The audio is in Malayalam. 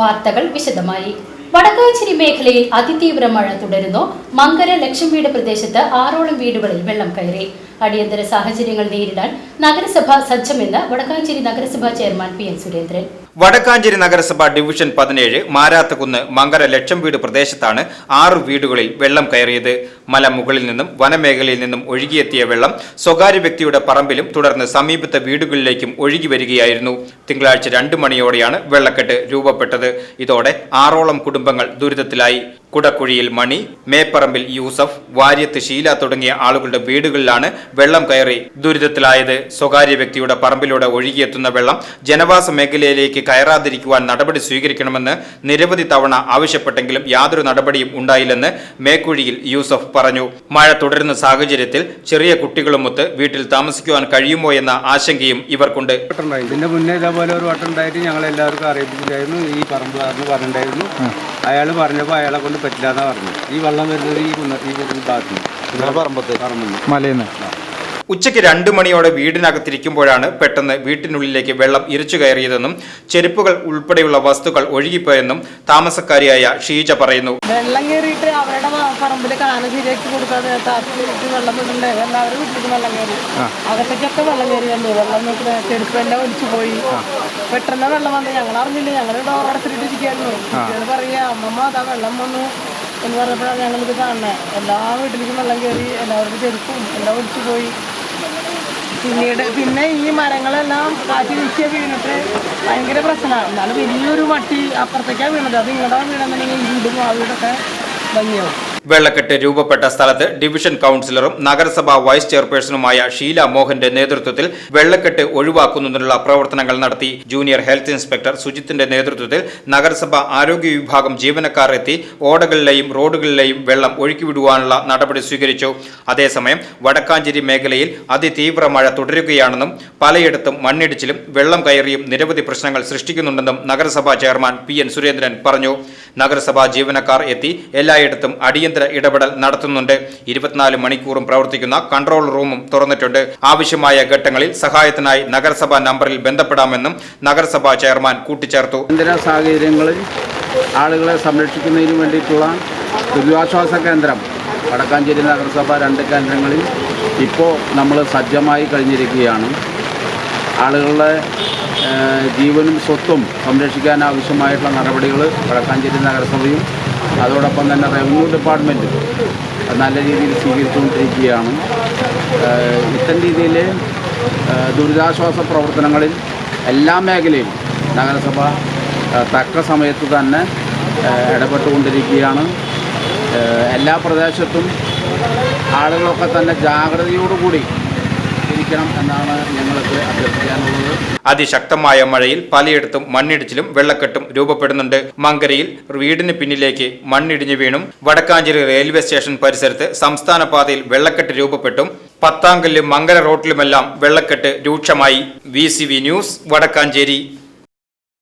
വാർത്തകൾ വിശദമായി. വടക്കാഞ്ചേരി മേഖലയിൽ അതിതീവ്ര മഴ തുടരുന്നു. മങ്കര ലക്ഷം വീട് പ്രദേശത്ത് ആറോളം വീടുകളിൽ വെള്ളം കയറി. അടിയന്തര സാഹചര്യങ്ങൾ നേരിടാൻ നഗരസഭ സജ്ജമെന്ന് വടക്കാഞ്ചേരി നഗരസഭാ chairman P N Surendran. Vadakkanchery നഗരസഭ ഡിവിഷൻ പതിനേഴ് മാരാത്തകുന്ന് മങ്കര ലക്ഷം വീട് പ്രദേശത്താണ് ആറ് വീടുകളിൽ വെള്ളം കയറിയത്. മലമുകളിൽ നിന്നും വനമേഖലയിൽ നിന്നും ഒഴുകിയെത്തിയ വെള്ളം സ്വകാര്യ വ്യക്തിയുടെ പറമ്പിലും തുടർന്ന് സമീപത്തെ വീടുകളിലേക്കും ഒഴുകി വരികയായിരുന്നു. തിങ്കളാഴ്ച രണ്ട് മണിയോടെയാണ് വെള്ളക്കെട്ട് രൂപപ്പെട്ടത്. ഇതോടെ ആറോളം കുടുംബങ്ങൾ ദുരിതത്തിലായി. കുടക്കുഴിയിൽ മണി മേപ്പറമ്പിൽ യൂസഫ് വാര്യത്ത് ഷീല തുടങ്ങിയ ആളുകളുടെ വീടുകളിലാണ് വെള്ളം കയറി ദുരിതത്തിലായത്. സ്വകാര്യ വ്യക്തിയുടെ പറമ്പിലൂടെ ഒഴുകിയെത്തുന്ന വെള്ളം ജനവാസ മേഖലയിലേക്ക് കയറാതിരിക്കുവാൻ നടപടി സ്വീകരിക്കണമെന്ന് നിരവധി തവണ ആവശ്യപ്പെട്ടെങ്കിലും യാതൊരു നടപടിയും ഉണ്ടായില്ലെന്ന് മേക്കുഴിയിൽ യൂസഫ് പറഞ്ഞു. മഴ തുടരുന്ന സാഹചര്യത്തിൽ ചെറിയ കുട്ടികളുമൊത്ത് വീട്ടിൽ താമസിക്കുവാൻ കഴിയുമോ എന്ന ആശങ്കയും ഇവർക്കുണ്ട്. ഇതിന്റെ മുന്നേ ഇതേപോലെ ഒരു വട്ടം ഉണ്ടായിട്ട് ഞങ്ങൾ എല്ലാവർക്കും അറിയിപ്പിച്ചിട്ടായിരുന്നു ഈ പറമ്പുകാരന് പറഞ്ഞിട്ടുണ്ടായിരുന്നു. അയാൾ പറഞ്ഞപ്പോൾ അയാളെ കൊണ്ട് പറ്റില്ല എന്നാ പറഞ്ഞു ഈ വെള്ളം വരുന്നത് ഈ കുന്ന ഈ ഭാഗത്ത് പറമ്പത്ത്. മലയിൽ മലയിന്ന് ഉച്ചയ്ക്ക് രണ്ട് മണിയോടെ വീടിനകത്തിരിക്കുമ്പോഴാണ് പെട്ടെന്ന് വീട്ടിനുള്ളിലേക്ക് വെള്ളം ഇരച്ചു കയറിയതെന്നും ചെരുപ്പുകൾ ഉൾപ്പെടെയുള്ള വസ്തുക്കൾ ഒഴുകിപ്പോയെന്നും താമസക്കാരിയായ ഷീജ പറയുന്നു. വെള്ളം കയറിയിട്ട് അവരുടെ പറമ്പിൽ കാന ശരിയാക്കി കൊടുക്കാതെ വെള്ളം വിടണ്ടേ എല്ലാവരും വീട്ടിലേക്ക് വെള്ളം കയറി. അകത്തേക്കൊക്കെ വെള്ളം കയറി വന്നു. വെള്ളം ചെരുപ്പെല്ലാം ഒലിച്ചു പോയി. പെട്ടെന്ന് വെള്ളം വന്നു. ഞങ്ങൾ അറിഞ്ഞില്ല ഞങ്ങൾ ഡോറടച്ചിട്ട് ഇരിക്കുകയായിരുന്നു പറയാ അമ്മമ്മ അതാ വെള്ളം വന്നു. എന്ന് പറഞ്ഞപ്പോഴാണ് ഞങ്ങളിത് കാണുന്നത്. എല്ലാ വീട്ടിലേക്കും വെള്ളം കയറി. എല്ലാവരുടെ ചെരുപ്പും എല്ലാം ഒലിച്ചു പോയി. പിന്നീട് പിന്നെ ഈ മരങ്ങളെല്ലാം കാറ്റ് വീശിയ വീണിട്ട് ഭയങ്കര പ്രശ്നമാണ്. എന്നാലും വലിയൊരു മട്ടി അപ്പുറത്തേക്കാണ് വീണത്. അത് ഇങ്ങോട്ടാണ് വീണെന്നുണ്ടെങ്കിൽ വീടും ആ വീടൊക്കെ ഭംഗിയാവും. വെള്ളക്കെട്ട് രൂപപ്പെട്ട സ്ഥലത്ത് ഡിവിഷൻ കൌൺസിലറും നഗരസഭാ വൈസ് ചെയർപേഴ്സണുമായ ഷീല മോഹന്റെ നേതൃത്വത്തിൽ വെള്ളക്കെട്ട് ഒഴിവാക്കുന്നതിനുള്ള പ്രവർത്തനങ്ങൾ നടത്തി. ജൂനിയർ ഹെൽത്ത് ഇൻസ്പെക്ടർ സുജിത്തിന്റെ നേതൃത്വത്തിൽ നഗരസഭാ ആരോഗ്യ വിഭാഗം ജീവനക്കാർ എത്തി ഓടകളിലെയും റോഡുകളിലെയും വെള്ളം ഒഴുക്കിവിടുവാനുള്ള നടപടി സ്വീകരിച്ചു. അതേസമയം വടക്കാഞ്ചേരി മേഖലയിൽ അതിതീവ്ര മഴ തുടരുകയാണെന്നും പലയിടത്തും മണ്ണിടിച്ചിലും വെള്ളം കയറിയും നിരവധി പ്രശ്നങ്ങൾ സൃഷ്ടിക്കുന്നുണ്ടെന്നും നഗരസഭാ ചെയർമാൻ പി എൻ സുരേന്ദ്രൻ പറഞ്ഞു. നഗരസഭാ ജീവനക്കാർ എത്തി എല്ലായിടത്തും അടിയന്തര ഇടപെടൽ നടത്തുന്നുണ്ട്. ഇരുപത്തിനാല് മണിക്കൂറും പ്രവർത്തിക്കുന്ന കൺട്രോൾ റൂമും തുറന്നിട്ടുണ്ട്. ആവശ്യമായ ഘട്ടങ്ങളിൽ സഹായത്തിനായി നഗരസഭാ നമ്പറിൽ ബന്ധപ്പെടാമെന്നും നഗരസഭാ ചെയർമാൻ കൂട്ടിച്ചേർത്തു. അടിയന്തര സാഹചര്യങ്ങളിൽ ആളുകളെ സംരക്ഷിക്കുന്നതിന് വേണ്ടിയിട്ടുള്ള ദുരിതാശ്വാസ കേന്ദ്രം വടക്കാഞ്ചേരി നഗരസഭ രണ്ട് കേന്ദ്രങ്ങളിൽ ഇപ്പോൾ നമ്മൾ സജ്ജമായി കഴിഞ്ഞിരിക്കുകയാണ്. ആളുകളുടെ ജീവനും സ്വത്തും സംരക്ഷിക്കാൻ ആവശ്യമായിട്ടുള്ള നടപടികൾ വടക്കാഞ്ചേരി നഗരസഭയും അതോടൊപ്പം തന്നെ റവന്യൂ ഡിപ്പാർട്ട്മെന്റും നല്ല രീതിയിൽ സ്വീകരിച്ചുകൊണ്ടിരിക്കുകയാണ്. ഇത്തരം രീതിയിൽ ദുരിതാശ്വാസ പ്രവർത്തനങ്ങളിൽ എല്ലാ മേഖലയിലും നഗരസഭ തക്ക സമയത്ത് തന്നെ ഇടപെട്ടുകൊണ്ടിരിക്കുകയാണ്. എല്ലാ പ്രദേശത്തും ആളുകളൊക്കെ തന്നെ ജാഗ്രതയോടുകൂടി ഇരിക്കണം എന്നാണ് ഞങ്ങൾക്ക് അഭ്യർത്ഥിക്കാനുള്ളത്. അതിശക്തമായ മഴയിൽ പലയിടത്തും മണ്ണിടിച്ചിലും വെള്ളക്കെട്ടും രൂപപ്പെടുന്നുണ്ട്. മങ്കരയിൽ വീടിന് പിന്നിലേക്ക് മണ്ണിടിഞ്ഞു വീണും വടക്കാഞ്ചേരി റെയിൽവേ സ്റ്റേഷൻ പരിസരത്ത് സംസ്ഥാന പാതയിൽ വെള്ളക്കെട്ട് രൂപപ്പെട്ടും പത്താങ്കല്ലും മങ്കര റോട്ടിലുമെല്ലാം വെള്ളക്കെട്ട് രൂക്ഷമായി. V News Vadakkanchery.